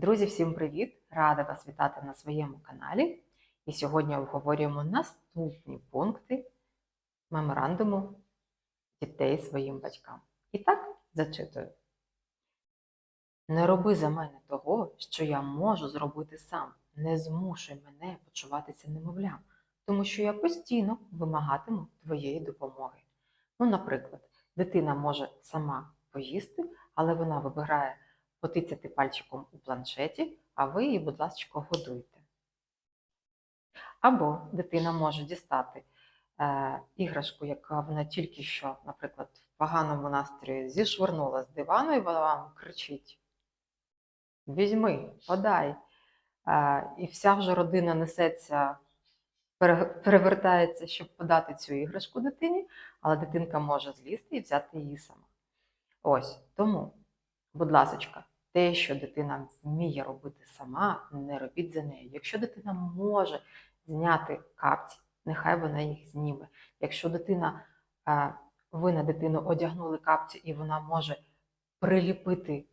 Друзі, всім привіт! Рада вас вітати на своєму каналі. І сьогодні обговорюємо наступні пункти меморандуму дітей своїм батькам. І так, зачитую. Не роби за мене того, що я можу зробити сам. Не змушуй мене почуватися немовлям, тому що я постійно вимагатиму твоєї допомоги. Ну, наприклад, дитина може сама поїсти, але вона вибирає потицяти пальчиком у планшеті, а ви її, будь ласка, годуйте. Або дитина може дістати е, іграшку, яка вона тільки що, наприклад, в поганому настрої зішвирнула з дивану, і вона вам кричить: Візьми, подай. Е, і вся вже родина несеться, перевертається, щоб подати цю іграшку дитині, але дитинка може злізти і взяти її сама. Ось тому, будь ласочка, те, що дитина вміє робити сама, не робіть за нею. Якщо дитина може зняти капці, нехай вона їх зніме. Якщо дитина, е, ви на дитину одягнули капці і вона може приліпити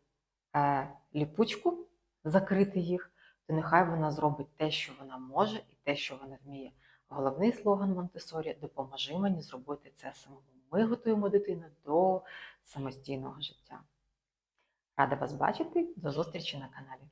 е, ліпучку, закрити їх, то нехай вона зробить те, що вона може, і те, що вона вміє. Головний слоган Монтесорі допоможи мені зробити це самому. Ми готуємо дитину до самостійного життя. Рада вас бачити. До зустрічі на каналі.